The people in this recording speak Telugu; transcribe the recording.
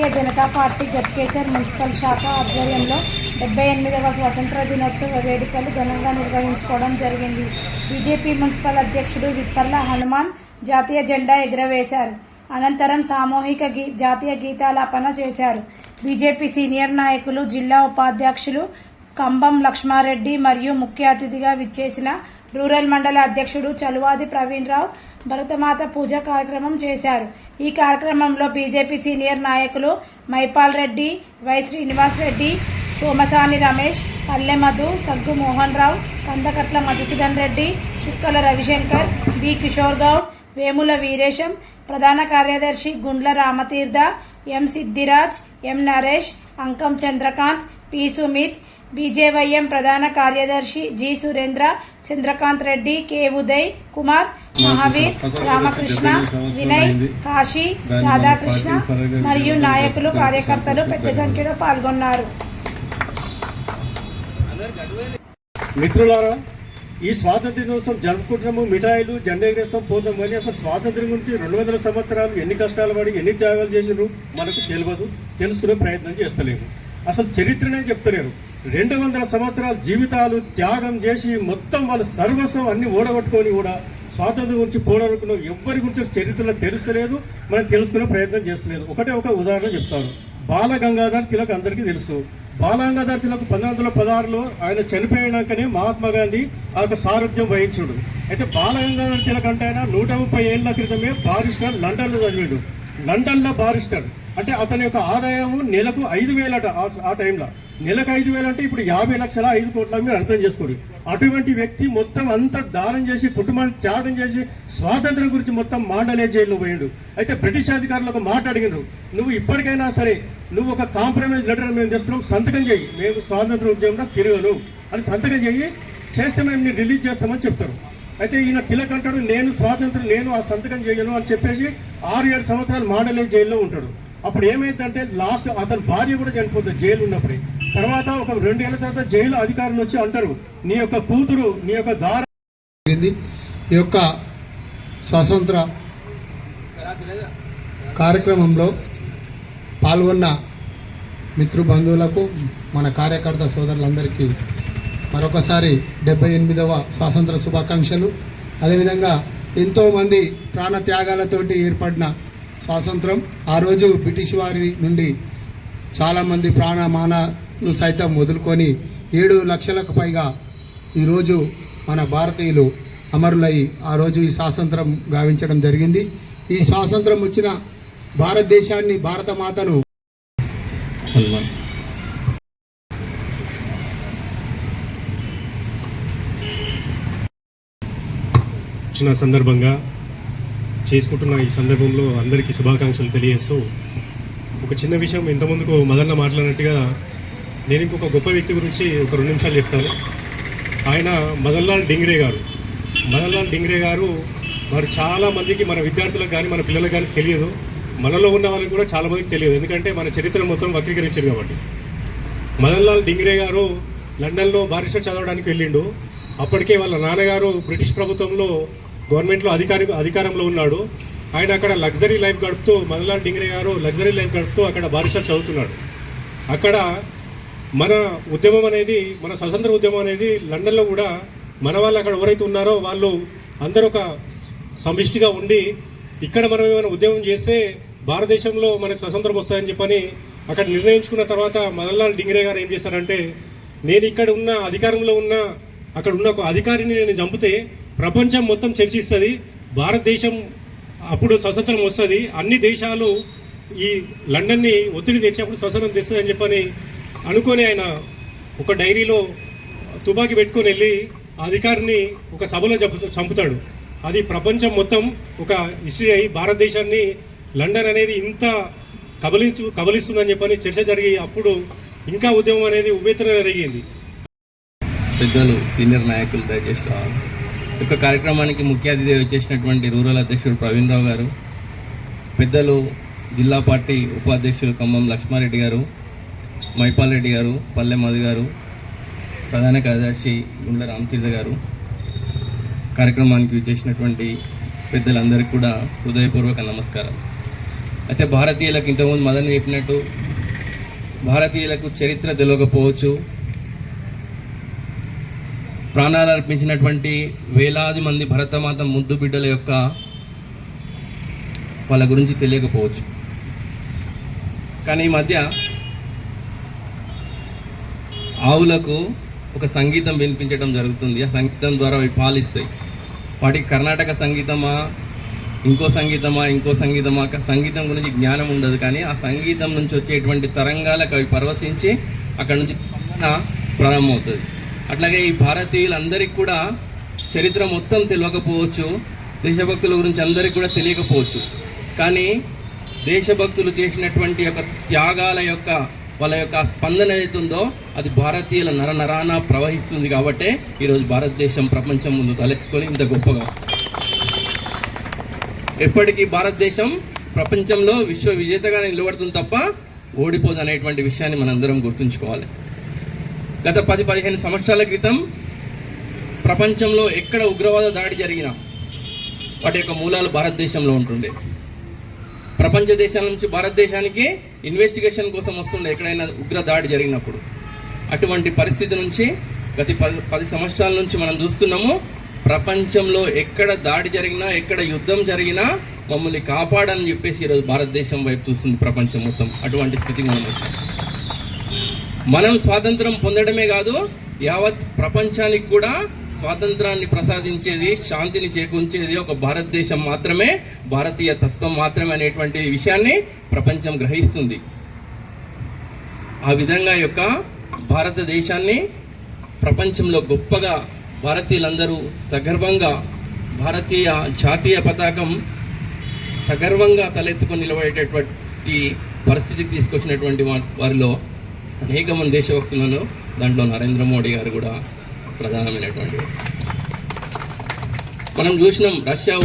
భారతీయ జనతా పార్టీ గట్కేసర్ మున్సిపల్ శాఖ ఆధ్వర్యంలో డెబ్బై ఎనిమిదవ స్వతంత్ర దినోత్సవ వేడుకలు ఘనంగా నిర్వహించుకోవడం జరిగింది. బీజేపీ మున్సిపల్ అధ్యక్షుడు విప్పర్ల హనుమాన్ జాతీయ జెండా ఎగురవేశారు. అనంతరం సామూహిక గీ జాతీయ గీతాలాపన చేశారు. బీజేపీ సీనియర్ నాయకులు జిల్లా ఉపాధ్యక్షులు కంబం లక్ష్మారెడ్డి మరియు ముఖ్య అతిథిగా విచ్చేసిన రూరల్ మండల అధ్యక్షుడు చలువాది ప్రవీణ్ రావు భరతమాత పూజ కార్యక్రమం చేశారు. ఈ కార్యక్రమంలో బీజేపీ సీనియర్ నాయకులు మైపాల్ రెడ్డి వై శ్రీనివాస్ రెడ్డి సోమసాని రమేష్ పల్లె మధు సగ్గు మోహన్ రావు కందకట్ల మధుసూదన్ రెడ్డి చుక్కల రవిశంకర్ బి కిషోర్ గౌడ్ వేముల వీరేశం ప్రధాన కార్యదర్శి Gundla Ramatheertha M Siddiraj M Naresh Ankam Chandrakanth P Sumith BJYM ప్రధాన కార్యదర్శి జి సురేంద్ర చంద్రకాంత్ రెడ్డి కె ఉదయ్ కుమార్ మహావీర్ రామకృష్ణ వినయ్ కాశీ రాధాకృష్ణ మరియు నాయకులు కార్యకర్తలు పెద్ద సంఖ్యలో పాల్గొన్నారు. మిత్రులారా ఈ స్వాతంత్ర దినోత్సవం జరుపుకుంటున్నాము. మిఠాయిలు జెండా ఎగరేస్తాం పోతాం మళ్ళీ అసలు స్వాతంత్రం గురించి రెండు వందల సంవత్సరాలు ఎన్ని కష్టాలు పడి ఎన్ని త్యాగాలు చేసినారు మనకు తెలియదు తెలుసుకునే ప్రయత్నం చేస్తలేము. అసలు చరిత్రనే చెప్తలేరు. రెండు వందల సంవత్సరాల జీవితాలు త్యాగం చేసి మొత్తం వాళ్ళ సర్వస్వం అన్ని ఓడగొట్టుకొని కూడా స్వాతంత్రం గురించి పోరాడుకున్న ఎవ్వరి గురించి చరిత్రలో తెలుస్తలేదు మనం తెలుసుకునే ప్రయత్నం చేస్తలేదు. ఒకటే ఒక ఉదాహరణ చెప్తాను. బాల గంగాధర్ తిలక్ అందరికీ తెలుసు. బాలగంగాధర్ తిలక్ పంతొమ్మిది వందల పదహారులో ఆయన చనిపోయినాకనే మహాత్మా గాంధీ ఆ యొక్క సారథ్యం వహించుడు. అయితే బాలగంగాధర్ తిలక్ అంటే ఆయన నూట ముప్పై ఏళ్ళ క్రితమే బారిస్టర్ లండన్లో చదివాడు. లండన్లో బారిస్టర్. అంటే అతని యొక్క ఆదాయం నెలకు ఐదు వేలట ఆ- టైంలో. నెలకు ఐదు వేలు అంటే ఇప్పుడు యాభై లక్షల ఐదు కోట్ల మీరు అర్థం చేసుకోండి. అటువంటి వ్యక్తి మొత్తం అంతా దానం చేసి కుటుంబాన్ని త్యాగం చేసి స్వాతంత్రం గురించి మొత్తం మాండలే జైల్లో పోయాడు. అయితే బ్రిటిష్ అధికారులు ఒక మాట అడిగినారు నువ్వు ఇప్పటికైనా సరే నువ్వు ఒక కాంప్రమైజ్ లెటర్ మేము తెస్తున్నాం సంతకం చేయి. మేము స్వాతంత్ర ఉద్యమంలో తిరగను. అని సంతకం చేయి చేస్తే మేము నేను రిలీజ్ చేస్తామని చెప్తారు. అయితే ఈయన తిలక్ అంటాడు నేను స్వాతంత్రం నేను ఆ సంతకం చేయను అని చెప్పేసి ఆరు ఏడు సంవత్సరాలు మాండలే జైల్లో ఉంటాడు. అప్పుడు ఏమైందంటే లాస్ట్ అతని భార్య కూడా చనిపోతుంది జైలు ఉన్నప్పుడే. తర్వాత ఒక రెండేళ్ళ తర్వాత జైలు అధికారులు వచ్చి అంటారు నీ యొక్క కూతురు నీ యొక్క దార ఈ యొక్క స్వాతంత్ర కార్యక్రమంలో పాల్గొన్న మిత్రుబంధువులకు మన కార్యకర్త సోదరులందరికీ మరొకసారి డెబ్బై ఎనిమిదవ స్వాతంత్ర శుభాకాంక్షలు. అదేవిధంగా ఎంతోమంది ప్రాణ త్యాగాలతోటి ఏర్పడిన స్వాతంత్రం. ఆ రోజు బ్రిటిష్ వారి నుండి చాలామంది ప్రాణమానాలు సైతం వదులుకొని ఏడు లక్షలకు పైగా ఈరోజు మన భారతీయులు అమరులై ఆ రోజు ఈ స్వాతంత్రం గావించడం జరిగింది. ఈ స్వాతంత్రం వచ్చిన భారతదేశాన్ని భారతమాతను సల్మాన్ సందర్భంగా చేసుకుంటున్న ఈ సందర్భంలో అందరికీ శుభాకాంక్షలు తెలియజేస్తూ ఒక చిన్న విషయం ఇంతకుముందుకు మదన్న మాట్లాడినట్టుగా నేను ఇంకొక గొప్ప వ్యక్తి గురించి ఒక రెండు నిమిషాలు చెప్తాను. ఆయన మదన్లాల్ డింగ్రే గారు. మదన్లాల్ డింగ్రే గారు మరి చాలా మందికి మన విద్యార్థులకు కానీ మన పిల్లలకు కానీ తెలియదు. మనలో ఉన్న వాళ్ళకి కూడా చాలా మందికి తెలియదు. ఎందుకంటే మన చరిత్ర మొత్తం వక్రీకరించారు కాబట్టి. మదన్లాల్ డింగ్రే గారు లండన్లో బారిస్టర్ చదవడానికి వెళ్ళిండు. అప్పటికే వాళ్ళ నాన్నగారు బ్రిటిష్ ప్రభుత్వంలో గవర్నమెంట్లో అధికారి అధికారంలో ఉన్నాడు. ఆయన అక్కడ లగ్జరీ లైఫ్ గడుపుతూ మదన్లాల్ డింగ్రే గారు లగ్జరీ లైఫ్ గడుపుతూ అక్కడ బారిస్టర్ చదువుతున్నాడు. అక్కడ మన ఉద్యమం అనేది మన స్వతంత్ర ఉద్యమం అనేది లండన్లో కూడా మన వాళ్ళు అక్కడ ఎవరైతే ఉన్నారో వాళ్ళు అందరూ ఒక సమిష్టిగా ఉండి ఇక్కడ మనం ఏమైనా ఉద్యమం చేస్తే భారతదేశంలో మనకు స్వతంత్రం వస్తాయని చెప్పని అక్కడ నిర్ణయించుకున్న తర్వాత మదన్లాల్ డింగ్రే గారు ఏం చేశారంటే నేను ఇక్కడ ఉన్న అధికారంలో ఉన్న అక్కడ ఉన్న ఒక అధికారిని నేను చంపితే ప్రపంచం మొత్తం చర్చిస్తుంది భారతదేశం అప్పుడు స్వతంత్రం వస్తుంది అన్ని దేశాలు ఈ లండన్ని ఒత్తిడి తెచ్చినప్పుడు స్వతంత్రం తెస్తుంది అని చెప్పని అనుకొని ఆయన ఒక డైరీలో తుపాకీ పెట్టుకొని వెళ్ళి ఆ అధికారిని ఒక సభలో చంపు చంపుతాడు. అది ప్రపంచం మొత్తం ఒక హిస్టరీ అయి భారతదేశాన్ని లండన్ అనేది ఇంత కబలిస్తు కబలిస్తుందని చెప్పని చర్చ జరిగి అప్పుడు ఇంకా ఉద్యమం అనేది ఉభేతన జరిగింది పెద్దలు సీనియర్ నాయకులు దయచేసి రావాలి. యొక్క కార్యక్రమానికి ముఖ్య అతిథి వచ్చేసినటువంటి రూరల్ అధ్యక్షుడు ప్రవీణ్ రావు గారు పెద్దలు జిల్లా పార్టీ ఉపాధ్యక్షులు ఖమ్మం లక్ష్మారెడ్డి గారు మైపాల్ రెడ్డి గారు పల్లె మధు గారు ప్రధాన కార్యదర్శి గుండ్ల రామతీర్థ గారు. కార్యక్రమానికి విచ్చేసినటువంటి పెద్దలందరికీ కూడా హృదయపూర్వక నమస్కారం. అయితే భారతీయులకు ఇంతకుముందు మదన్ చెప్పినట్టు భారతీయులకు చరిత్ర తెలియకపోవచ్చు ప్రాణాలు అర్పించినటువంటి వేలాది మంది భరతమాత ముద్దు బిడ్డల యొక్క వాళ్ళ గురించి తెలియకపోవచ్చు. కానీ ఈ మధ్య ఆవులకు ఒక సంగీతం వినిపించడం జరుగుతుంది. ఆ సంగీతం ద్వారా అవి పాలిస్తాయి. వాటికి కర్ణాటక సంగీతమా ఇంకో సంగీతమా ఇంకో సంగీతమా సంగీతం గురించి జ్ఞానం ఉండదు. కానీ ఆ సంగీతం నుంచి వచ్చేటువంటి తరంగాలకు అవి పరవశించి అక్కడ నుంచి స్పందన ప్రారంభమవుతుంది. అట్లాగే ఈ భారతీయులందరికీ కూడా చరిత్ర మొత్తం తెలియకపోవచ్చు. దేశభక్తుల గురించి అందరికీ కూడా తెలియకపోవచ్చు. కానీ దేశభక్తులు చేసినటువంటి యొక్క త్యాగాల యొక్క వాళ్ళ యొక్క స్పందన ఏదైతుందో అది భారతీయుల నర నరాన ప్రవహిస్తుంది కాబట్టే ఈరోజు భారతదేశం ప్రపంచం ముందు తలెత్తుకొని ఇంత గొప్పగా. ఎప్పటికీ భారతదేశం ప్రపంచంలో విశ్వ విజేతగా నిలబడుతుంది తప్ప ఓడిపోదు అనేటువంటి విషయాన్ని మనందరం గుర్తుంచుకోవాలి. గత పది పదిహేను సంవత్సరాల క్రితం ప్రపంచంలో ఎక్కడ ఉగ్రవాద దాడి జరిగినా వాటి యొక్క మూలాలు భారతదేశంలో ఉంటుండే. ప్రపంచ దేశాల నుంచి భారతదేశానికి ఇన్వెస్టిగేషన్ కోసం వస్తుండే ఎక్కడైనా ఉగ్ర దాడి జరిగినప్పుడు. అటువంటి పరిస్థితి నుంచి గత పది పది సంవత్సరాల నుంచి మనం చూస్తున్నాము ప్రపంచంలో ఎక్కడ దాడి జరిగినా ఎక్కడ యుద్ధం జరిగినా మమ్మల్ని కాపాడని చెప్పేసి ఈరోజు భారతదేశం వైపు చూస్తుంది ప్రపంచం మొత్తం. అటువంటి స్థితి మనం వచ్చాము మనం స్వాతంత్రం పొందడమే కాదు యావత్ ప్రపంచానికి కూడా స్వాతంత్రాన్ని ప్రసాదించేది శాంతిని చేకూర్చేది ఒక భారతదేశం మాత్రమే భారతీయ తత్వం మాత్రమే అనేటువంటి విషయాన్ని ప్రపంచం గ్రహిస్తుంది. ఆ విధంగా యొక్క భారతదేశాన్ని ప్రపంచంలో గొప్పగా భారతీయులందరూ సగర్వంగా భారతీయ జాతీయ పతాకం సగర్వంగా తలెత్తుకొని నిలబడేటటువంటి పరిస్థితికి తీసుకొచ్చినటువంటి వారిలో అనేక మంది దేశభక్తులను దాంట్లో నరేంద్ర మోడీ గారు కూడా ప్రధానమైనటువంటి. మనం చూసినాం రష్యా